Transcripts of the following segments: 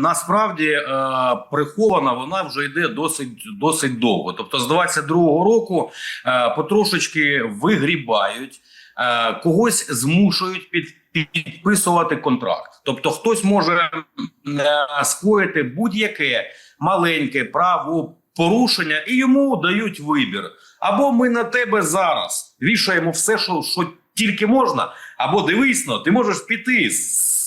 насправді е, прихована вона вже йде досить досить довго. Тобто, з 22-го року е, потрошечки вигрібають, е, когось змушують під, підписувати контракт. Тобто, хтось може е, скоїти будь-яке маленьке правопорушення, і йому дають вибір. Або ми на тебе зараз вішаємо все, що, що тільки можна, або дивись, ну, ти можеш піти,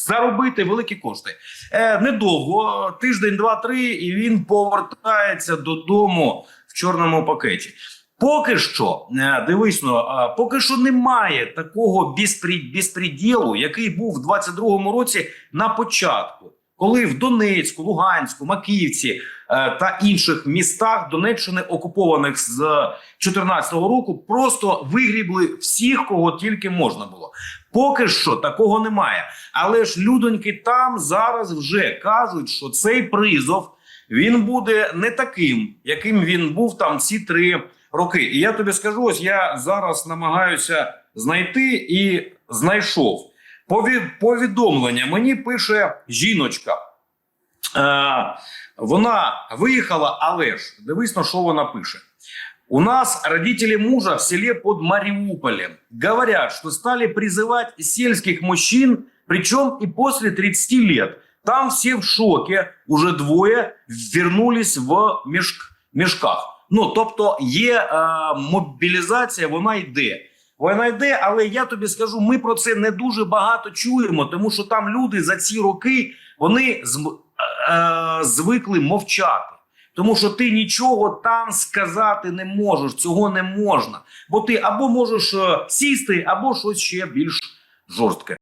заробити великі кошти. Е, недовго, тиждень, два-три, і він повертається додому в чорному пакеті. Поки що, е, дивись, ну, поки що немає такого безпреділу, який був в 22-му році на початку, коли в Донецьку, Луганську, Макіївці е, та інших містах Донеччини, окупованих з 2014 року, просто вигрібли всіх, кого тільки можна було. Поки що такого немає. Але ж людоньки там зараз вже кажуть, що цей призов він буде не таким, яким він був там ці три роки. І я тобі скажу, ось я зараз намагаюся знайти і знайшов. Пові- повідомлення мені пише жіночка. Е, вона виїхала, але ж дивись на що вона пише. У нас родители мужа в селе под Мариуполем говорят, что стали призывать сельских мужчин, причем и после 30 лет. Там все в шоке, уже двоє вернулись в мішк, мішках. Ну тобто є е, мобілізація, вона йде. Вона йде, але я тобі скажу, ми про це не дуже багато чуємо, тому що там люди за ці роки вони зм- е, звикли мовчати. Тому що ти нічого там сказати не можеш, цього не можна. Бо ти або можеш е, сісти, або щось ще більш жорстке.